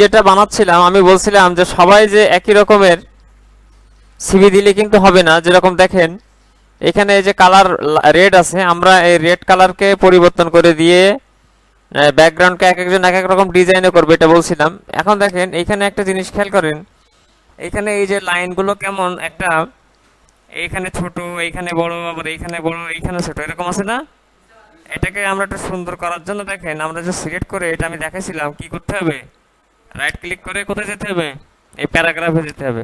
যেটা বানাচ্ছিলাম, আমি বলছিলাম যে সবাই যে একই রকমের সিভি দিলে কিন্তু হবে না, যেরকম দেখেন, এখানে যে কালার রেড আছে, আমরা এই রেড কালারকে পরিবর্তন করে দিয়ে ব্যাকগ্রাউন্ডকে এক একজন এক এক রকম ডিজাইনে করবে এটা বলছিলাম। এখন দেখেন এইখানে একটা জিনিস খেয়াল করেন, এখানে এই যে লাইনগুলো কেমন একটা এইখানে ছোট এইখানে বড়, আবার এইখানে বড় এইখানে ছোট, এরকম আছে না? এটাকে আমরা একটু সুন্দর করার জন্য দেখেন, আমরা যে সিলেক্ট করে এটা আমি দেখাইছিলাম, কি করতে হবে? রাইট ক্লিক করে কোথায় যেতে হবে? এই প্যারাগ্রাফে যেতে হবে।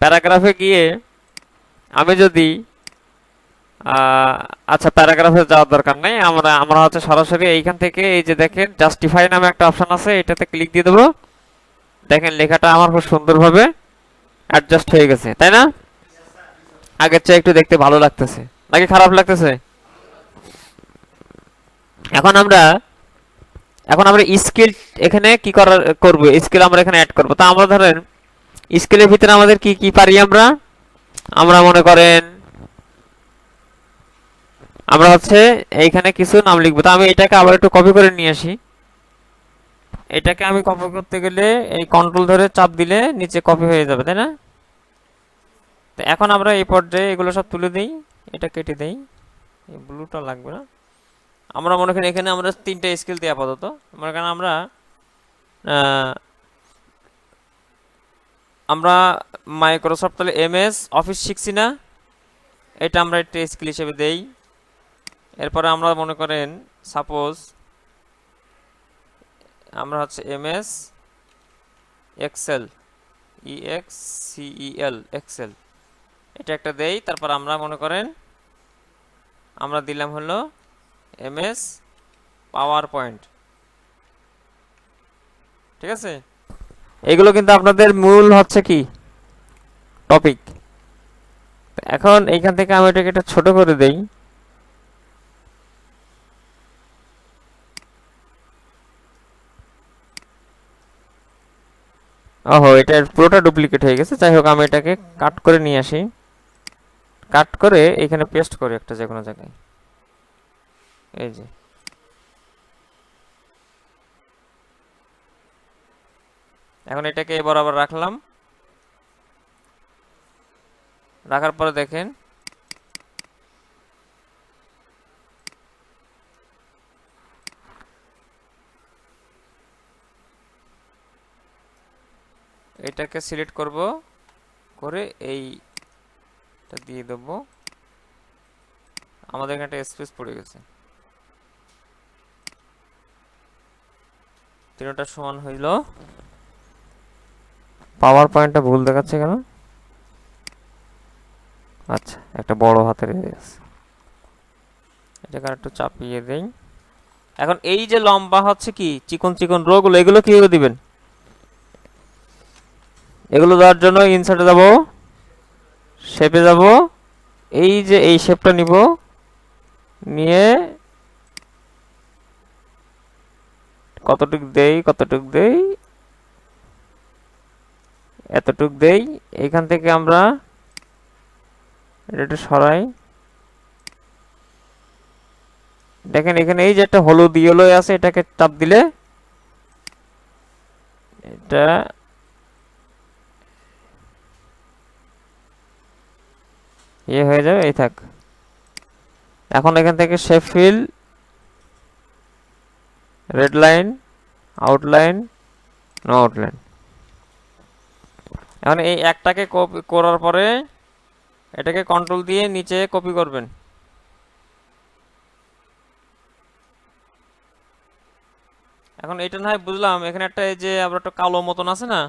প্যারাগ্রাফে গিয়ে আমি যদি আচ্ছা প্যারাগ্রাফে যাওয়ার দরকার নেই। আমরা আমরা হচ্ছে সরাসরি এইখান থেকে এই যে দেখেন জাস্টিফাই নামে একটা অপশন আছে, এটাতে ক্লিক দিয়ে দেবো। দেখেন, লেখাটা আমার খুব সুন্দরভাবে অ্যাডজাস্ট হয়ে গেছে, তাই না? আগের চেয়ে একটু দেখতে ভালো লাগতেছে। নাকি খারাপ লাগতেছে? এখন আমরা এখন আমরা স্কিল এখানে কি করার, করব? স্কিল আমরা এখানে অ্যাড করব। তা আমরা ধরেন স্কিলের ভিতরে আমাদের কি কি পারি আমরা? আমরা মনে করেন, আমরা হচ্ছে এইখানে কিছু নাম লিখব। তা আমি এটাকে আবার একটু কপি করে নিয়ে আসি। এটাকে আমি কপি করতে গেলে এই কন্ট্রোল ধরে চাপ দিলে নিচে কপি হয়ে যাবে, তাই না? তো এখন আমরা এই পর্যায়ে এগুলো সব তুলে দিই। এটা কেটে দেই। এই ব্লুটা লাগবে না। আমরা মনে করি এখানে আমরা তিনটা স্কিল দিই আপাতত। মনে করেন আমরা আমরা মাইক্রোসফট তাহলে এমএস অফিস শিখছি না। এটা আমরা একটা স্কিল হিসেবে দেই। এরপরে আমরা মনে করেন সাপোজ আমরা হচ্ছে MS Excel E X C E L Excel এটা একটা দেই, তারপর আমরা মনে করেন, আমরা দিলাম হলো এমএস পাওয়ার পয়েন্ট ঠিক আছে? এগুলো কিন্তু আপনাদের মূল হচ্ছে কি? টপিক। এখন এইখান থেকে আমি এটাকে একটা ছোট করে দেই। ওহো, এটা পুরোটা ডুপ্লিকেট হয়ে গেছে। যাই হোক, আমি এটাকে কাট করে নিয়ে আসি। কাট করে এখানে পেস্ট করি একটা যে কোনো জায়গায়। এই যে। এখন এটাকে এ বরাবর রাখলাম। রাখার পরে দেখেন। এটাকে সিলেক্ট করব, করে এইটা দিয়ে দেব। আমাদের এখানে একটা স্পেস পড়ে গেছে। তিনটা সমান হইল। পাওয়ার পয়েন্টটা ভুল দেখাচ্ছে কেন? আচ্ছা একটা বড় হাতের এটাকে একটু চাপিয়ে দেই। এখন এই যে লম্বা হচ্ছে কি, চিকন চিকন রোগগুলো, এগুলো কীভাবে দিবেন? এগুলো দেওয়ার জন্য ইনসার্টে যাব শেপে যাব, এই যে এই শেপটা নিব, নিয়ে কতটুক দেই কতটুক দেই? এতটুক দেই। এখান থেকে আমরা এটা সরাই। দেখেন, এখানে এই যে একটা হলুদ ইয়েলো আছে, এটাকে চাপ দিলে এটা ইয়ে হয়ে যাবে, এই থাক। এখন এখান থেকে shape red line outline no outline এখন এই একটাকে কপি করার পরে এটাকে কন্ট্রোল দিয়ে নিচে কপি করবেন। এখন এটা না হয় বুঝলাম, এখানে একটা এই যে আবার একটা কালো মতন আছে না,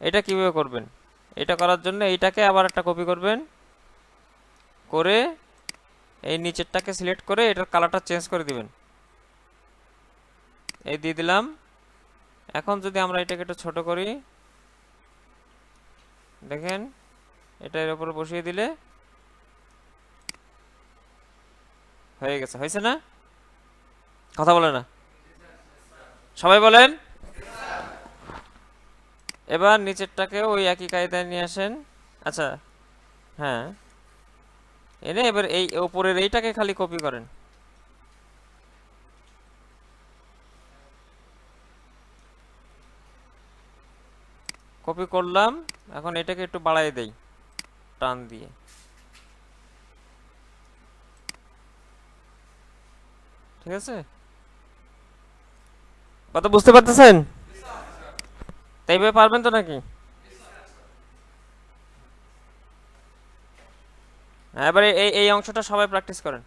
এটা কীভাবে করবেন? এটা করার জন্য এইটাকে আবার একটা কপি করবেন, করে এই নিচেরটাকে সিলেক্ট করে এটার কালারটা চেঞ্জ করে দিবেন। এই দিয়ে দিলাম। এখন যদি আমরা এটাকে একটু ছোট করি, দেখেন, এটা এর উপরে বসিয়ে দিলে হয়ে গেছে। হয়েছে না? কথা বলে না? সবাই বলেন। এবার নিচেরটাকে ওই একই কায়দায় নিয়ে আসেন। আচ্ছা হ্যাঁ। এনে এবার এই উপরের এইটাকে খালি কপি করেন। কপি করলাম এখন এটাকে একটু বাড়াই দেই টান দিয়ে। ঠিক আছে? কথা বুঝতে পারতেছেন? তাই ভাবে পারবেন তো নাকি? হ্যাঁ, এবারে এই এই অংশটা সবাই প্র্যাকটিস করেন।